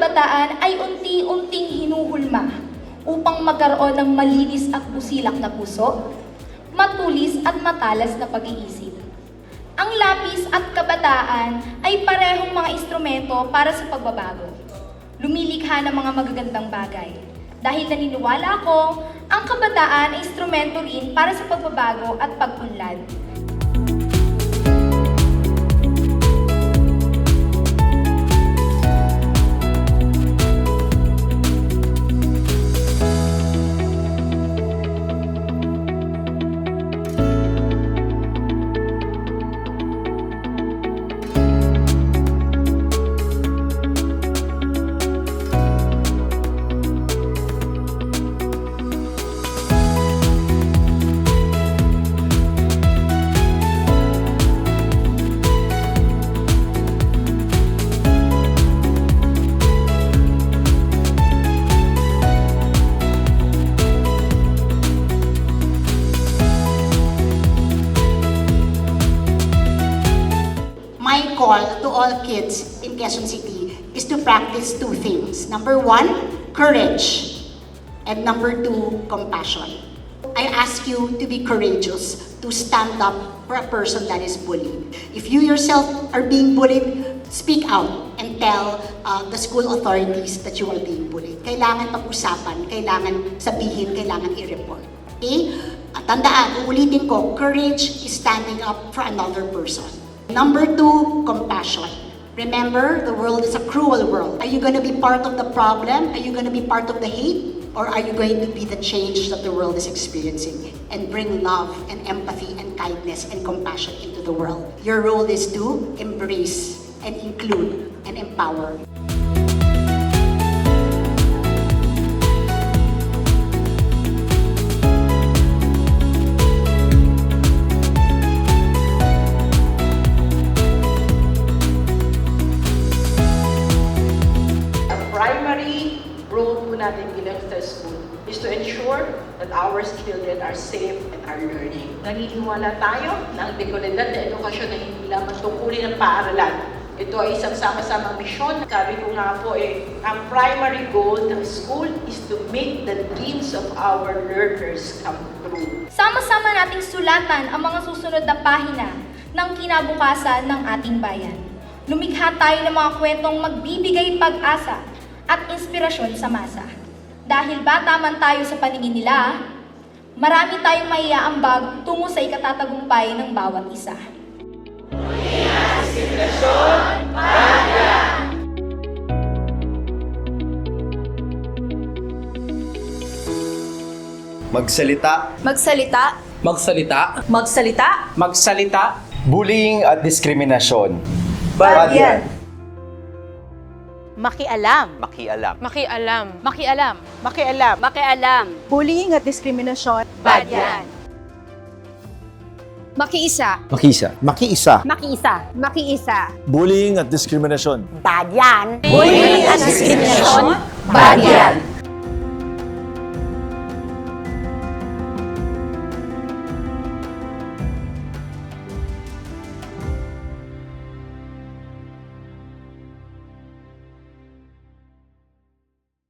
kabataan ay unti-unting hinuhulma upang magkaroon ng malinis at busilak na puso, matulis at matalas na pag-iisip. Ang lapis at kabataan ay parehong mga instrumento para sa pagbabago. Lumilikha ng mga magagandang bagay. Dahil naniniwala ako, ang kabataan ay instrumento rin para sa pagbabago at pag-unlad. My call to all kids in Quezon City is to practice two things. Number one, courage. And number two, compassion. I ask you to be courageous, to stand up for a person that is bullied. If you yourself are being bullied, speak out and tell uh, the school authorities that you are being bullied. Kailangan pag-usapan, kailangan sabihin, kailangan i-report. Okay? At tandaan, uulitin ko, courage is standing up for another person. Number two, compassion. Remember, the world is a cruel world. Are you going to be part of the problem? Are you going to be part of the hate? Or are you going to be the change that the world is experiencing and bring love and empathy and kindness and compassion into the world? Your role is to embrace and include and empower. Natin sa school is to ensure that our children are safe and are learning. Naniniwala tayo na ang dekalidad na edukasyon ay hindi lamang tungkulin ng paaralan. Ito ay isang sama-samang misyon. Sabi ko nga po eh, ang primary goal ng school is to make the dreams of our learners come true. Sama-sama nating sulatan ang mga susunod na pahina ng kinabukasan ng ating bayan. Lumikha tayo ng mga kwentong magbibigay pag-asa at inspirasyon sa masa. Dahil bata man tayo sa paningin nila, marami tayong maiaambag tungo sa ikatatagumpay ng bawat isa. Magsalita. Magsalita. Magsalita. Magsalita. Magsalita. Bullying at diskriminasyon. Bad yan. Makialam. Makialam. Makialam. Makialam. Makialam. Makialam. Bullying at diskriminasyon. Bad yan. Makiisa. Makisa. Makiisa. Makiisa. Makiisa. Bullying at diskriminasyon. Bad yan. Bullying at diskriminasyon. Bad yan.